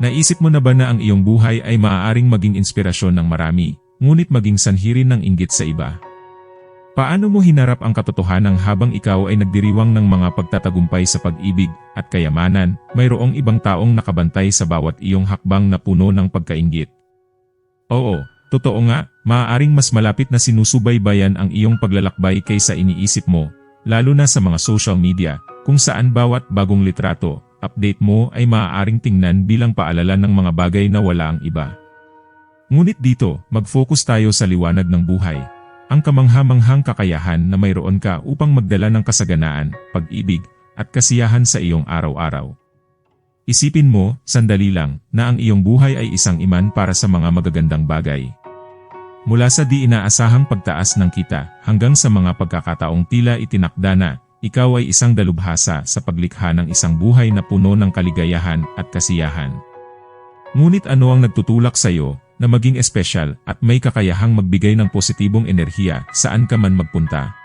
Naisip mo na ba na ang iyong buhay ay maaaring maging inspirasyon ng marami, ngunit maging sanhirin ng inggit sa iba? Paano mo hinarap ang katotohanan habang ikaw ay nagdiriwang ng mga pagtatagumpay sa pag-ibig at kayamanan, mayroong ibang taong nakabantay sa bawat iyong hakbang na puno ng pagkainggit? Oo, totoo nga, maaaring mas malapit na sinusubaybayan ang iyong paglalakbay kaysa iniisip mo, lalo na sa mga social media, kung saan bawat bagong litrato, update mo ay maaaring tingnan bilang paalala ng mga bagay na wala ang iba. Ngunit dito, mag-focus tayo sa liwanag ng buhay. Ang kamanghamanghang kakayahan na mayroon ka upang magdala ng kasaganaan, pag-ibig, at kasiyahan sa iyong araw-araw. Isipin mo, sandali lang, na ang iyong buhay ay isang iman para sa mga magagandang bagay. Mula sa di inaasahang pagtaas ng kita hanggang sa mga pagkakataong tila itinakda na, ikaw ay isang dalubhasa sa paglikha ng isang buhay na puno ng kaligayahan at kasiyahan. Ngunit ano ang nagtutulak sa iyo na maging espesyal at may kakayahang magbigay ng positibong enerhiya saan ka man magpunta?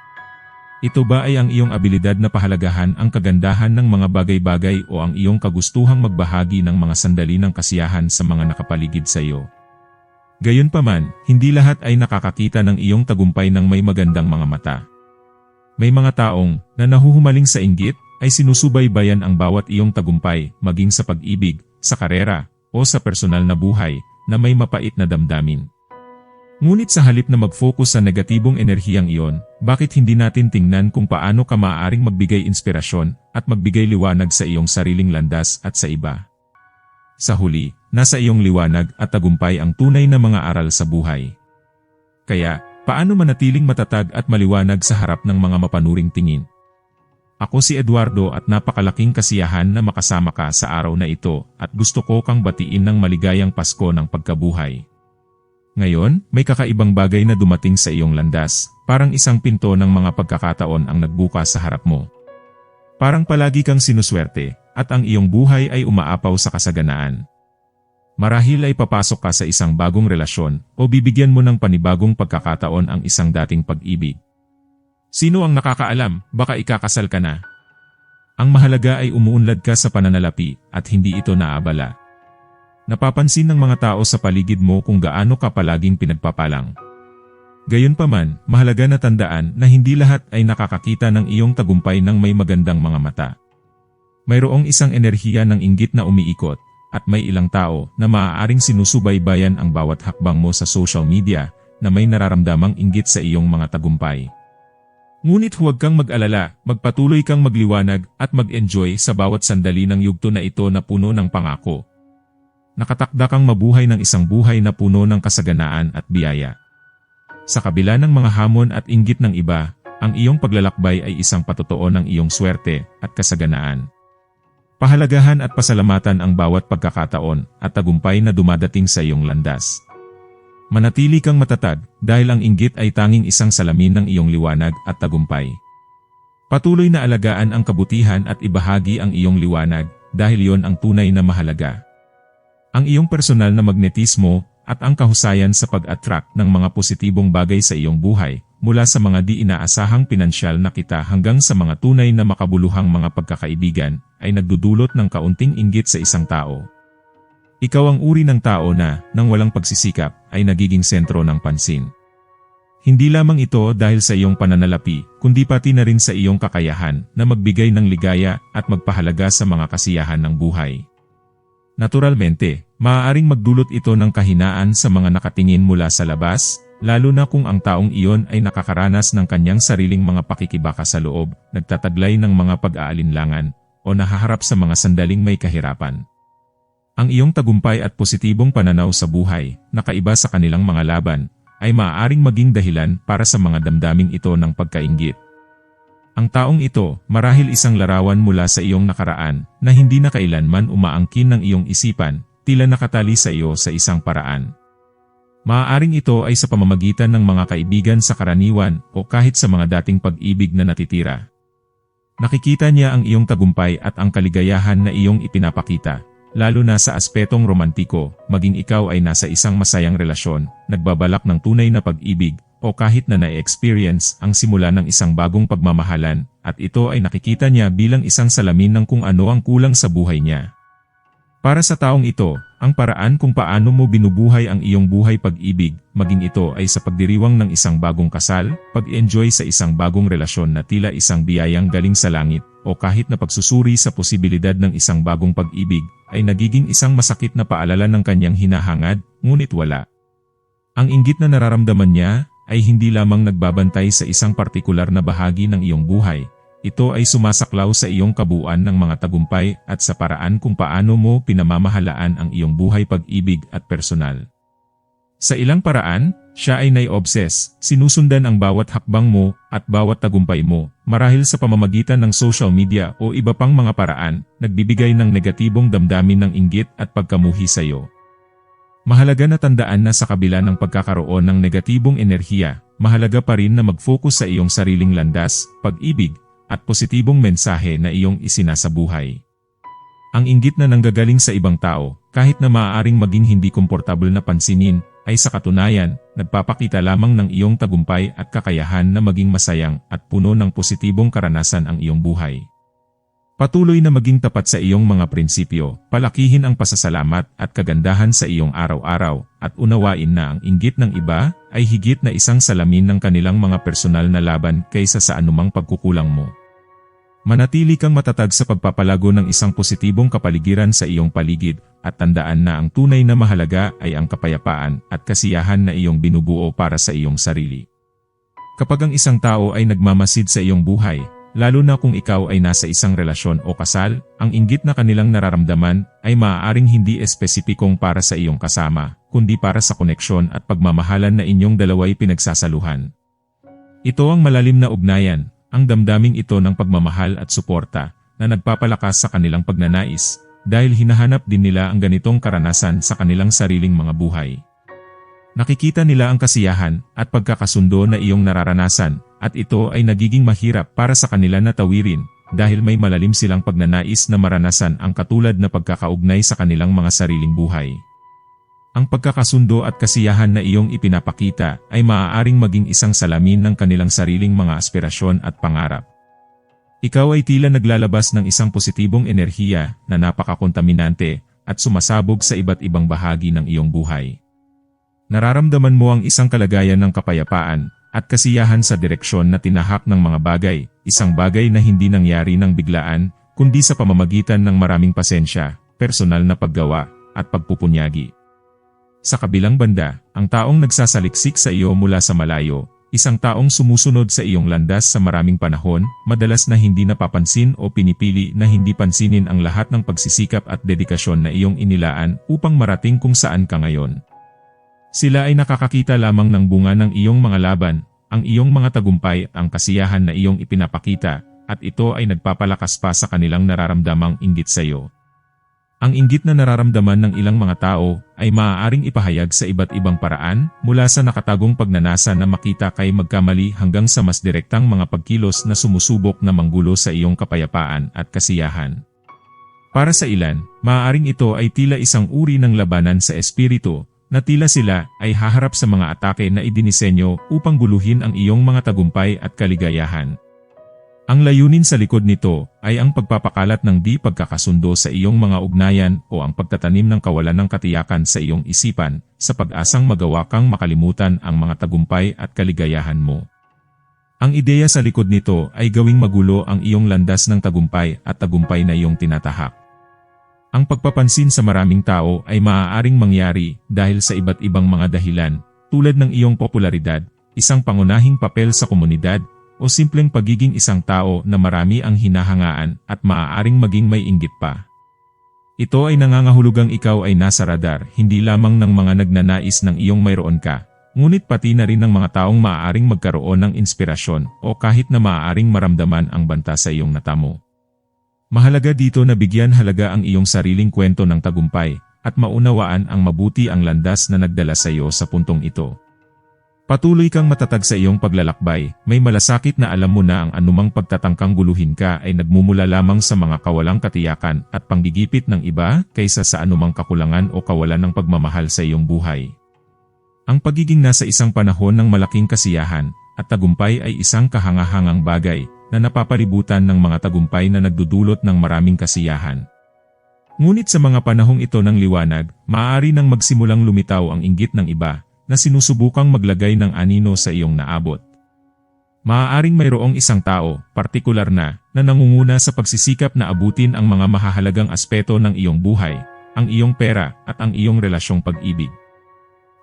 Ito ba ay ang iyong abilidad na pahalagahan ang kagandahan ng mga bagay-bagay o ang iyong kagustuhang magbahagi ng mga sandali ng kasiyahan sa mga nakapaligid sa iyo? Gayunpaman, hindi lahat ay nakakakita ng iyong tagumpay ng may magandang mga mata. May mga taong na nahuhumaling sa inggit ay sinusubaybayan ang bawat iyong tagumpay maging sa pag-ibig, sa karera, o sa personal na buhay na may mapait na damdamin. Ngunit sa halip na mag-focus sa negatibong enerhiyang iyon, bakit hindi natin tingnan kung paano ka maaaring magbigay inspirasyon at magbigay liwanag sa iyong sariling landas at sa iba? Sa huli, nasa iyong liwanag at tagumpay ang tunay na mga aral sa buhay. Kaya, Paano manatiling matatag at maliwanag sa harap ng mga mapanuring tingin? Ako si Eduardo at napakalaking kasiyahan na makasama ka sa araw na ito at gusto ko kang batiin ng maligayang Pasko ng pagkabuhay. Ngayon, may kakaibang bagay na dumating sa iyong landas, parang isang pinto ng mga pagkakataon ang nagbukas sa harap mo. Parang palagi kang sinuswerte, at ang iyong buhay ay umaapaw sa kasaganaan. Marahil ay papasok ka sa isang bagong relasyon o bibigyan mo ng panibagong pagkakataon ang isang dating pag-ibig. Sino ang nakakaalam, baka ikakasal ka na? Ang mahalaga ay umuunlad ka sa pananalapi at hindi ito naabala. Napapansin ng mga tao sa paligid mo kung gaano ka palaging pinagpapalang. Gayunpaman, mahalaga na tandaan na hindi lahat ay nakakakita ng iyong tagumpay ng may magandang mga mata. Mayroong isang enerhiya ng inggit na umiikot at may ilang tao na maaaring sinusubaybayan ang bawat hakbang mo sa social media na may nararamdamang inggit sa iyong mga tagumpay. Ngunit huwag kang mag-alala, magpatuloy kang magliwanag at mag-enjoy sa bawat sandali ng yugto na ito na puno ng pangako. Nakatakda kang mabuhay ng isang buhay na puno ng kasaganaan at biyaya. Sa kabila ng mga hamon at inggit ng iba, ang iyong paglalakbay ay isang patotoo ng iyong swerte at kasaganaan. Pahalagahan at pasalamatan ang bawat pagkakataon at tagumpay na dumadating sa iyong landas. Manatili kang matatag dahil ang inggit ay tanging isang salamin ng iyong liwanag at tagumpay. Patuloy na alagaan ang kabutihan at ibahagi ang iyong liwanag dahil yon ang tunay na mahalaga. Ang iyong personal na magnetismo at ang kahusayan sa pag-attract ng mga positibong bagay sa iyong buhay mula sa mga di inaasahang pinansyal na kita hanggang sa mga tunay na makabuluhang mga pagkakaibigan, ay nagdudulot ng kaunting inggit sa isang tao. Ikaw ang uri ng tao na, nang walang pagsisikap, ay nagiging sentro ng pansin. Hindi lamang ito dahil sa iyong pananalapi, kundi pati na rin sa iyong kakayahan na magbigay ng ligaya at magpahalaga sa mga kasiyahan ng buhay. Naturalmente, maaaring magdulot ito ng kahinaan sa mga nakatingin mula sa labas, lalo na kung ang taong iyon ay nakakaranas ng kanyang sariling mga pakikibaka sa loob, nagtataglay ng mga pag-aalinlangan, o nahaharap sa mga sandaling may kahirapan. Ang iyong tagumpay at positibong pananaw sa buhay, nakaiba sa kanilang mga laban, ay maaaring maging dahilan para sa mga damdaming ito ng pagkaingit. Ang taong ito, marahil isang larawan mula sa iyong nakaraan, na hindi na kailanman umaangkin ng iyong isipan, tila nakatali sa iyo sa isang paraan. Maaaring ito ay sa pamamagitan ng mga kaibigan sa karaniwan o kahit sa mga dating pag-ibig na natitira. Nakikita niya ang iyong tagumpay at ang kaligayahan na iyong ipinapakita, lalo na sa aspetong romantiko, maging ikaw ay nasa isang masayang relasyon, nagbabalak ng tunay na pag-ibig, o kahit na na-experience ang simula ng isang bagong pagmamahalan, at ito ay nakikita niya bilang isang salamin ng kung ano ang kulang sa buhay niya. Para sa taong ito, ang paraan kung paano mo binubuhay ang iyong buhay pag-ibig, maging ito ay sa pagdiriwang ng isang bagong kasal, pag-enjoy sa isang bagong relasyon na tila isang biyayang galing sa langit, o kahit na pagsusuri sa posibilidad ng isang bagong pag-ibig, ay nagiging isang masakit na paalala ng kanyang hinahangad, ngunit wala. Ang inggit na nararamdaman niya, ay hindi lamang nagbabantay sa isang partikular na bahagi ng iyong buhay, ito ay sumasaklaw sa iyong kabuuan ng mga tagumpay at sa paraan kung paano mo pinamamahalaan ang iyong buhay pag-ibig at personal. Sa ilang paraan, siya ay nai-obsess, sinusundan ang bawat hakbang mo at bawat tagumpay mo, marahil sa pamamagitan ng social media o iba pang mga paraan, nagbibigay ng negatibong damdamin ng inggit at pagkamuhi sa iyo. Mahalaga na tandaan na sa kabila ng pagkakaroon ng negatibong enerhiya, mahalaga pa rin na mag-focus sa iyong sariling landas, pag-ibig, at positibong mensahe na iyong isinasabuhay. Ang inggit na nanggagaling sa ibang tao, kahit na maaaring maging hindi komportable na pansinin, ay sa katunayan, nagpapakita lamang ng iyong tagumpay at kakayahan na maging masayang at puno ng positibong karanasan ang iyong buhay. Patuloy na maging tapat sa iyong mga prinsipyo, palakihin ang pasasalamat at kagandahan sa iyong araw-araw, at unawain na ang inggit ng iba ay higit na isang salamin ng kanilang mga personal na laban kaysa sa anumang pagkukulang mo. Manatili kang matatag sa pagpapalago ng isang positibong kapaligiran sa iyong paligid, at tandaan na ang tunay na mahalaga ay ang kapayapaan at kasiyahan na iyong binubuo para sa iyong sarili. Kapag ang isang tao ay nagmamasid sa iyong buhay, Lalo na kung ikaw ay nasa isang relasyon o kasal, ang inggit na kanilang nararamdaman ay maaaring hindi espesipikong para sa iyong kasama, kundi para sa koneksyon at pagmamahalan na inyong dalaway pinagsasaluhan. Ito ang malalim na ugnayan, ang damdaming ito ng pagmamahal at suporta, na nagpapalakas sa kanilang pagnanais, dahil hinahanap din nila ang ganitong karanasan sa kanilang sariling mga buhay. Nakikita nila ang kasiyahan at pagkakasundo na iyong nararanasan, at ito ay nagiging mahirap para sa kanila na tawirin, dahil may malalim silang pagnanais na maranasan ang katulad na pagkakaugnay sa kanilang mga sariling buhay. Ang pagkakasundo at kasiyahan na iyong ipinapakita ay maaaring maging isang salamin ng kanilang sariling mga aspirasyon at pangarap. Ikaw ay tila naglalabas ng isang positibong enerhiya na napakakontaminante at sumasabog sa iba't ibang bahagi ng iyong buhay. Nararamdaman mo ang isang kalagayan ng kapayapaan at kasiyahan sa direksyon na tinahak ng mga bagay, isang bagay na hindi nangyari ng biglaan, kundi sa pamamagitan ng maraming pasensya, personal na paggawa, at pagpupunyagi. Sa kabilang banda, ang taong nagsasaliksik sa iyo mula sa malayo, isang taong sumusunod sa iyong landas sa maraming panahon, madalas na hindi napapansin o pinipili na hindi pansinin ang lahat ng pagsisikap at dedikasyon na iyong inilaan upang marating kung saan ka ngayon. Sila ay nakakakita lamang ng bunga ng iyong mga laban, ang iyong mga tagumpay at ang kasiyahan na iyong ipinapakita, at ito ay nagpapalakas pa sa kanilang nararamdamang inggit sa iyo. Ang inggit na nararamdaman ng ilang mga tao ay maaaring ipahayag sa iba't ibang paraan mula sa nakatagong pagnanasa na makita kay magkamali hanggang sa mas direktang mga pagkilos na sumusubok na manggulo sa iyong kapayapaan at kasiyahan. Para sa ilan, maaaring ito ay tila isang uri ng labanan sa espiritu na tila sila ay haharap sa mga atake na idinisenyo upang guluhin ang iyong mga tagumpay at kaligayahan. Ang layunin sa likod nito ay ang pagpapakalat ng di pagkakasundo sa iyong mga ugnayan o ang pagtatanim ng kawalan ng katiyakan sa iyong isipan sa pag-asang magawa kang makalimutan ang mga tagumpay at kaligayahan mo. Ang ideya sa likod nito ay gawing magulo ang iyong landas ng tagumpay at tagumpay na iyong tinatahak. Ang pagpapansin sa maraming tao ay maaaring mangyari dahil sa iba't ibang mga dahilan, tulad ng iyong popularidad, isang pangunahing papel sa komunidad, o simpleng pagiging isang tao na marami ang hinahangaan at maaaring maging may inggit pa. Ito ay nangangahulugang ikaw ay nasa radar hindi lamang ng mga nagnanais ng iyong mayroon ka, ngunit pati na rin ng mga taong maaaring magkaroon ng inspirasyon o kahit na maaaring maramdaman ang banta sa iyong natamo. Mahalaga dito na bigyan halaga ang iyong sariling kwento ng tagumpay, at maunawaan ang mabuti ang landas na nagdala sa iyo sa puntong ito. Patuloy kang matatag sa iyong paglalakbay, may malasakit na alam mo na ang anumang pagtatangkang guluhin ka ay nagmumula lamang sa mga kawalang katiyakan at panggigipit ng iba kaysa sa anumang kakulangan o kawalan ng pagmamahal sa iyong buhay. Ang pagiging nasa isang panahon ng malaking kasiyahan at tagumpay ay isang kahangahangang bagay na napapaributan ng mga tagumpay na nagdudulot ng maraming kasiyahan. Ngunit sa mga panahong ito ng liwanag, maaari nang magsimulang lumitaw ang inggit ng iba, na sinusubukang maglagay ng anino sa iyong naabot. Maaaring mayroong isang tao, partikular na, na nangunguna sa pagsisikap na abutin ang mga mahahalagang aspeto ng iyong buhay, ang iyong pera at ang iyong relasyong pag-ibig.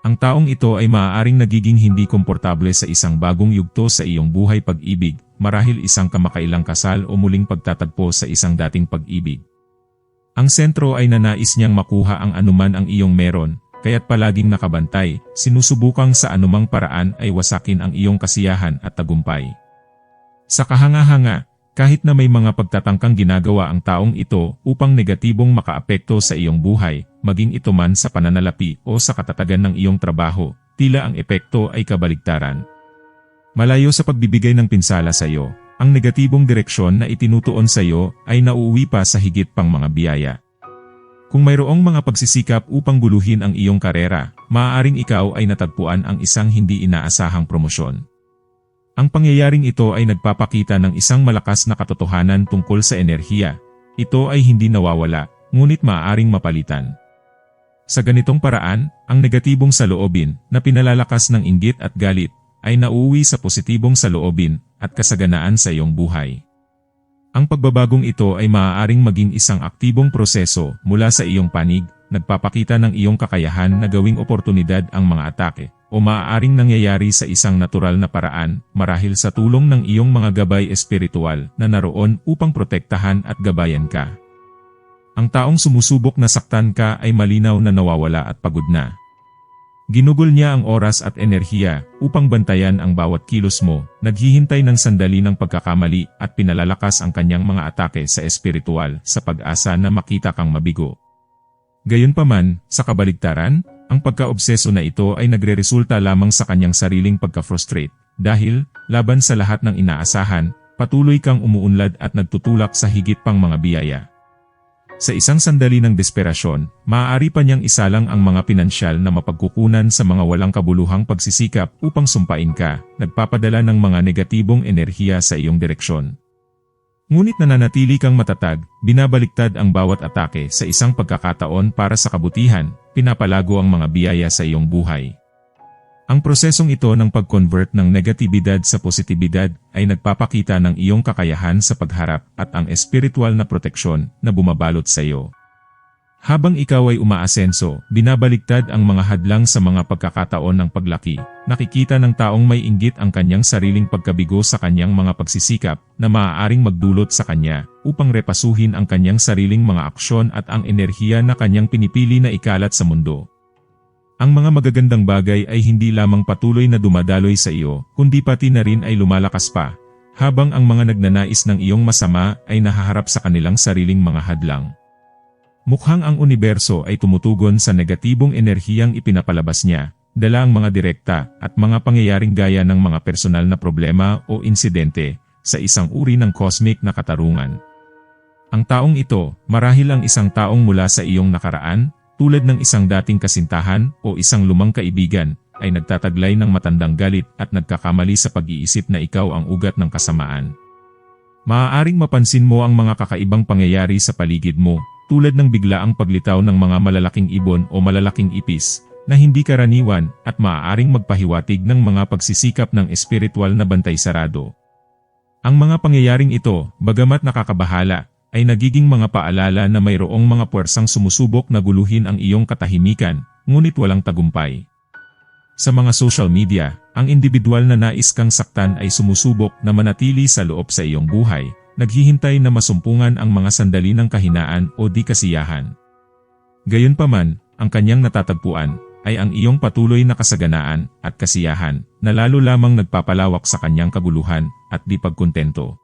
Ang taong ito ay maaaring nagiging hindi komportable sa isang bagong yugto sa iyong buhay pag-ibig, marahil isang kamakailang kasal o muling pagtatagpo sa isang dating pag-ibig. Ang sentro ay nanais niyang makuha ang anuman ang iyong meron, kaya't palaging nakabantay, sinusubukang sa anumang paraan ay wasakin ang iyong kasiyahan at tagumpay. Sa kahanga-hanga, kahit na may mga pagtatangkang ginagawa ang taong ito upang negatibong makaapekto sa iyong buhay, maging ito man sa pananalapi o sa katatagan ng iyong trabaho, tila ang epekto ay kabaligtaran. Malayo sa pagbibigay ng pinsala sa iyo, ang negatibong direksyon na itinutuon sa iyo ay nauuwi pa sa higit pang mga biyaya. Kung mayroong mga pagsisikap upang guluhin ang iyong karera, maaaring ikaw ay natagpuan ang isang hindi inaasahang promosyon. Ang pangyayaring ito ay nagpapakita ng isang malakas na katotohanan tungkol sa enerhiya. Ito ay hindi nawawala, ngunit maaaring mapalitan. Sa ganitong paraan, ang negatibong saloobin na pinalalakas ng inggit at galit ay nauuwi sa positibong saloobin at kasaganaan sa iyong buhay. Ang pagbabagong ito ay maaaring maging isang aktibong proseso mula sa iyong panig, nagpapakita ng iyong kakayahan na gawing oportunidad ang mga atake, o maaaring nangyayari sa isang natural na paraan marahil sa tulong ng iyong mga gabay espiritual na naroon upang protektahan at gabayan ka. Ang taong sumusubok na saktan ka ay malinaw na nawawala at pagod na. Ginugol niya ang oras at enerhiya upang bantayan ang bawat kilos mo, naghihintay ng sandali ng pagkakamali at pinalalakas ang kanyang mga atake sa espiritual sa pag-asa na makita kang mabigo. Gayunpaman, sa kabaligtaran, ang pagkaobseso na ito ay nagreresulta lamang sa kanyang sariling pagka-frustrate dahil, laban sa lahat ng inaasahan, patuloy kang umuunlad at nagtutulak sa higit pang mga biyaya. Sa isang sandali ng desperasyon, maaari pa niyang isalang ang mga pinansyal na mapagkukunan sa mga walang kabuluhang pagsisikap upang sumpain ka, nagpapadala ng mga negatibong enerhiya sa iyong direksyon. Ngunit nananatili kang matatag, binabaliktad ang bawat atake sa isang pagkakataon para sa kabutihan, pinapalago ang mga biyaya sa iyong buhay. Ang prosesong ito ng pag-convert ng negatibidad sa positibidad ay nagpapakita ng iyong kakayahan sa pagharap at ang espiritual na proteksyon na bumabalot sa iyo. Habang ikaw ay umaasenso, binabaliktad ang mga hadlang sa mga pagkakataon ng paglaki. Nakikita ng taong may inggit ang kanyang sariling pagkabigo sa kanyang mga pagsisikap na maaaring magdulot sa kanya upang repasuhin ang kanyang sariling mga aksyon at ang enerhiya na kanyang pinipili na ikalat sa mundo. Ang mga magagandang bagay ay hindi lamang patuloy na dumadaloy sa iyo, kundi pati na rin ay lumalakas pa, habang ang mga nagnanais ng iyong masama ay nahaharap sa kanilang sariling mga hadlang. Mukhang ang universo ay tumutugon sa negatibong enerhiyang ipinapalabas niya, dala ang mga direkta at mga pangyayaring gaya ng mga personal na problema o insidente sa isang uri ng cosmic na katarungan. Ang taong ito, marahil ang isang taong mula sa iyong nakaraan, tulad ng isang dating kasintahan o isang lumang kaibigan, ay nagtataglay ng matandang galit at nagkakamali sa pag-iisip na ikaw ang ugat ng kasamaan. Maaaring mapansin mo ang mga kakaibang pangyayari sa paligid mo, tulad ng biglaang paglitaw ng mga malalaking ibon o malalaking ipis, na hindi karaniwan at maaaring magpahiwatig ng mga pagsisikap ng espiritual na bantay sarado. Ang mga pangyayaring ito, bagamat nakakabahala, ay nagiging mga paalala na mayroong mga puwersang sumusubok na guluhin ang iyong katahimikan, ngunit walang tagumpay. Sa mga social media, ang individual na nais kang saktan ay sumusubok na manatili sa loob sa iyong buhay, naghihintay na masumpungan ang mga sandali ng kahinaan o di kasiyahan. Gayunpaman, ang kanyang natatagpuan ay ang iyong patuloy na kasaganaan at kasiyahan na lalo lamang nagpapalawak sa kanyang kaguluhan at di pagkontento.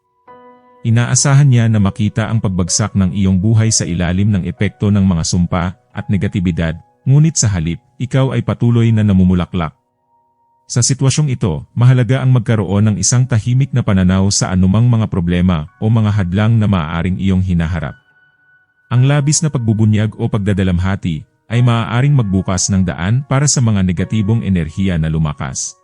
Inaasahan niya na makita ang pagbagsak ng iyong buhay sa ilalim ng epekto ng mga sumpa at negatibidad, ngunit sa halip, ikaw ay patuloy na namumulaklak. Sa sitwasyong ito, mahalaga ang magkaroon ng isang tahimik na pananaw sa anumang mga problema o mga hadlang na maaaring iyong hinaharap. Ang labis na pagbubunyag o pagdadalamhati ay maaaring magbukas ng daan para sa mga negatibong enerhiya na lumakas.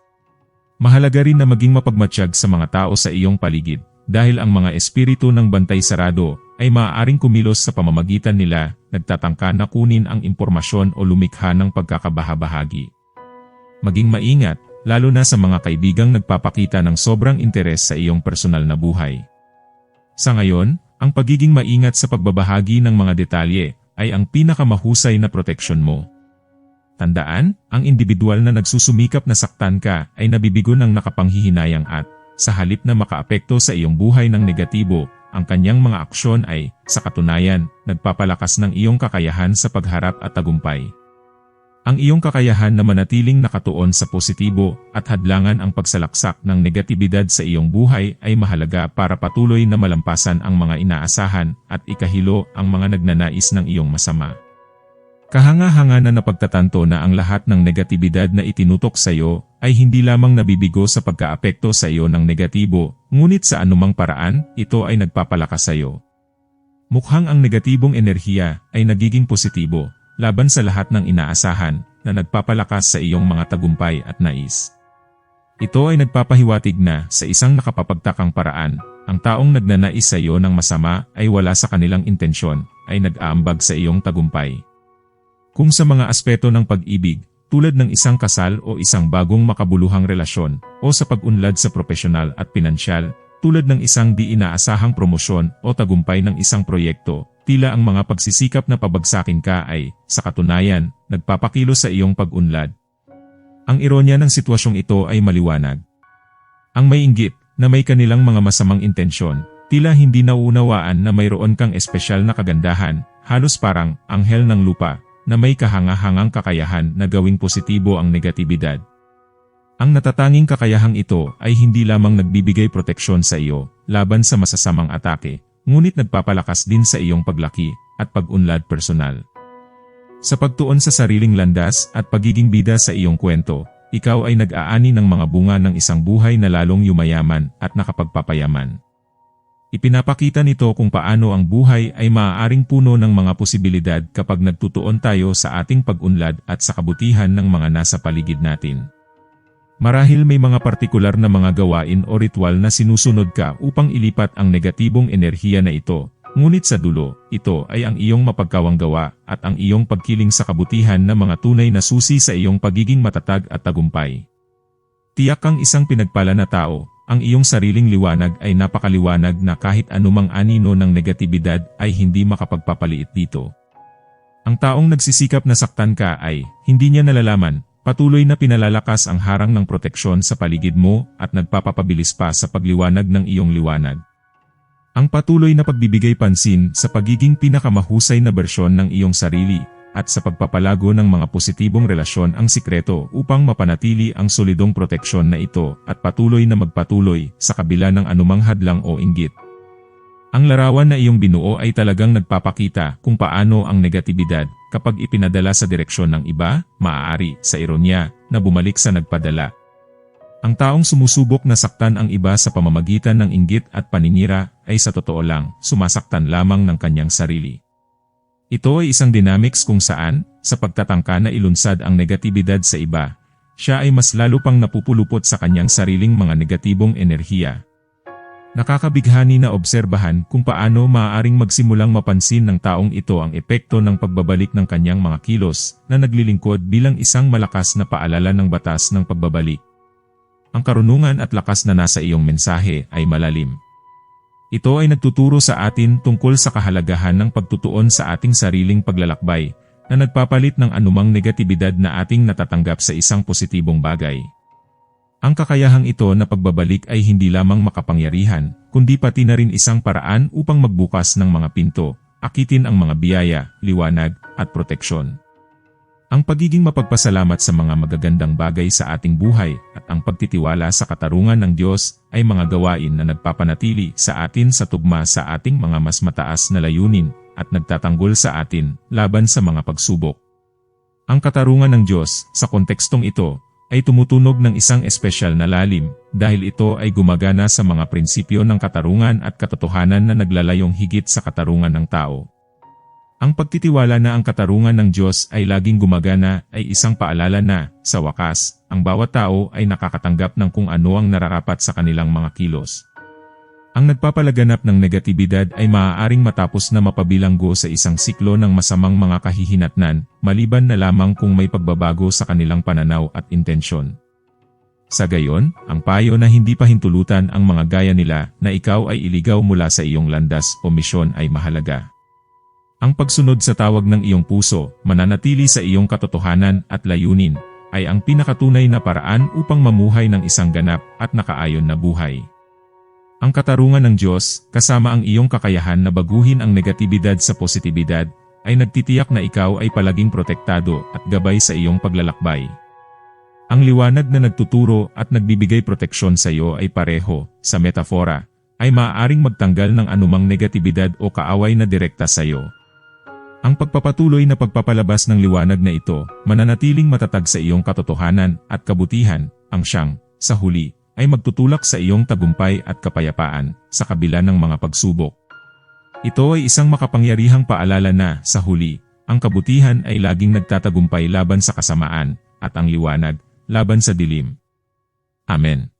Mahalaga rin na maging mapagmatsyag sa mga tao sa iyong paligid dahil ang mga espiritu ng bantay sarado ay maaaring kumilos sa pamamagitan nila, nagtatangka na kunin ang impormasyon o lumikha ng pagkakabahabahagi. Maging maingat, lalo na sa mga kaibigang nagpapakita ng sobrang interes sa iyong personal na buhay. Sa ngayon, ang pagiging maingat sa pagbabahagi ng mga detalye ay ang pinakamahusay na proteksyon mo. Tandaan, ang individual na nagsusumikap na saktan ka ay nabibigo ng nakapanghihinayang at, sa halip na makaapekto sa iyong buhay ng negatibo, ang kanyang mga aksyon ay, sa katunayan, nagpapalakas ng iyong kakayahan sa pagharap at tagumpay. Ang iyong kakayahan na manatiling nakatuon sa positibo at hadlangan ang pagsalaksak ng negatibidad sa iyong buhay ay mahalaga para patuloy na malampasan ang mga inaasahan at ikahilo ang mga nagnanais ng iyong masama. Kahanga-hanga na napagtatanto na ang lahat ng negatibidad na itinutok sa iyo ay hindi lamang nabibigo sa pagkaapekto sa iyo ng negatibo, ngunit sa anumang paraan, ito ay nagpapalakas sa iyo. Mukhang ang negatibong enerhiya ay nagiging positibo, laban sa lahat ng inaasahan na nagpapalakas sa iyong mga tagumpay at nais. Ito ay nagpapahiwatig na sa isang nakapapagtakang paraan, ang taong nagnanais sa iyo ng masama ay wala sa kanilang intensyon, ay nag-aambag sa iyong tagumpay. Kung sa mga aspeto ng pag-ibig, tulad ng isang kasal o isang bagong makabuluhang relasyon, o sa pag-unlad sa profesional at pinansyal, tulad ng isang di inaasahang promosyon o tagumpay ng isang proyekto, tila ang mga pagsisikap na pabagsakin ka ay, sa katunayan, nagpapakilo sa iyong pag-unlad. Ang ironya ng sitwasyong ito ay maliwanag. Ang may inggit, na may kanilang mga masamang intensyon, tila hindi nauunawaan na mayroon kang espesyal na kagandahan, halos parang anghel ng lupa, na may kahanga-hangang kakayahan na gawing positibo ang negatibidad. Ang natatanging kakayahang ito ay hindi lamang nagbibigay proteksyon sa iyo laban sa masasamang atake, ngunit nagpapalakas din sa iyong paglaki at pag-unlad personal. Sa pagtuon sa sariling landas at pagiging bida sa iyong kwento, ikaw ay nag-aani ng mga bunga ng isang buhay na lalong yumayaman at nakapagpapayaman. Ipinapakita nito kung paano ang buhay ay maaaring puno ng mga posibilidad kapag nagtutuon tayo sa ating pag-unlad at sa kabutihan ng mga nasa paligid natin. Marahil may mga partikular na mga gawain o ritual na sinusunod ka upang ilipat ang negatibong enerhiya na ito, ngunit sa dulo, ito ay ang iyong mapagkawang gawa at ang iyong pagkiling sa kabutihan na mga tunay na susi sa iyong pagiging matatag at tagumpay. Tiyak kang isang pinagpala na tao, ang iyong sariling liwanag ay napakaliwanag na kahit anumang anino ng negatibidad ay hindi makapagpapaliit dito. Ang taong nagsisikap na saktan ka ay, hindi niya nalalaman, patuloy na pinalalakas ang harang ng proteksyon sa paligid mo at nagpapapabilis pa sa pagliwanag ng iyong liwanag. Ang patuloy na pagbibigay pansin sa pagiging pinakamahusay na bersyon ng iyong sarili at sa pagpapalago ng mga positibong relasyon ang sikreto upang mapanatili ang solidong proteksyon na ito at patuloy na magpatuloy sa kabila ng anumang hadlang o inggit. Ang larawan na iyong binuo ay talagang nagpapakita kung paano ang negatibidad kapag ipinadala sa direksyon ng iba, maaari, sa ironya, na bumalik sa nagpadala. Ang taong sumusubok na saktan ang iba sa pamamagitan ng inggit at paninira ay sa totoo lang, sumasaktan lamang ng kanyang sarili. Ito ay isang dynamics kung saan, sa pagtatangka na ilunsad ang negatibidad sa iba, siya ay mas lalo pang napupulupot sa kanyang sariling mga negatibong enerhiya. Nakakabighani na obserbahan kung paano maaaring magsimulang mapansin ng taong ito ang epekto ng pagbabalik ng kanyang mga kilos na naglilingkod bilang isang malakas na paalala ng batas ng pagbabalik. Ang karunungan at lakas na nasa iyong mensahe ay malalim. Ito ay nagtuturo sa atin tungkol sa kahalagahan ng pagtutuon sa ating sariling paglalakbay na nagpapalit ng anumang negatibidad na ating natatanggap sa isang positibong bagay. Ang kakayahang ito na pagbabalik ay hindi lamang makapangyarihan, kundi pati na rin isang paraan upang magbukas ng mga pinto, akitin ang mga biyaya, liwanag, at proteksyon. Ang pagiging mapagpasalamat sa mga magagandang bagay sa ating buhay at ang pagtitiwala sa katarungan ng Diyos ay mga gawain na nagpapanatili sa atin sa tugma sa ating mga mas mataas na layunin at nagtatanggol sa atin laban sa mga pagsubok. Ang katarungan ng Diyos sa kontekstong ito ay tumutunog ng isang espesyal na lalim dahil ito ay gumagana sa mga prinsipyo ng katarungan at katotohanan na naglalayong higit sa katarungan ng tao. Ang pagtitiwala na ang katarungan ng Diyos ay laging gumagana ay isang paalala na, sa wakas, ang bawat tao ay nakakatanggap ng kung ano ang nararapat sa kanilang mga kilos. Ang nagpapalaganap ng negatibidad ay maaaring matapos na mapabilanggo sa isang siklo ng masamang mga kahihinatnan, maliban na lamang kung may pagbabago sa kanilang pananaw at intensyon. Sa gayon, ang payo na hindi pa hintulutan ang mga gaya nila na ikaw ay iligaw mula sa iyong landas o misyon ay mahalaga. Ang pagsunod sa tawag ng iyong puso, mananatili sa iyong katotohanan at layunin, ay ang pinakatunay na paraan upang mamuhay ng isang ganap at nakaayon na buhay. Ang katarungan ng Diyos, kasama ang iyong kakayahan na baguhin ang negatibidad sa positibidad, ay nagtitiyak na ikaw ay palaging protektado at gabay sa iyong paglalakbay. Ang liwanag na nagtuturo at nagbibigay proteksyon sa iyo ay pareho, sa metafora, ay maaaring magtanggal ng anumang negatibidad o kaaway na direkta sa iyo. Ang pagpapatuloy na pagpapalabas ng liwanag na ito, mananatiling matatag sa iyong katotohanan at kabutihan, ang siyang, sa huli, ay magtutulak sa iyong tagumpay at kapayapaan, sa kabila ng mga pagsubok. Ito ay isang makapangyarihang paalala na, sa huli, ang kabutihan ay laging nagtatagumpay laban sa kasamaan, at ang liwanag, laban sa dilim. Amen.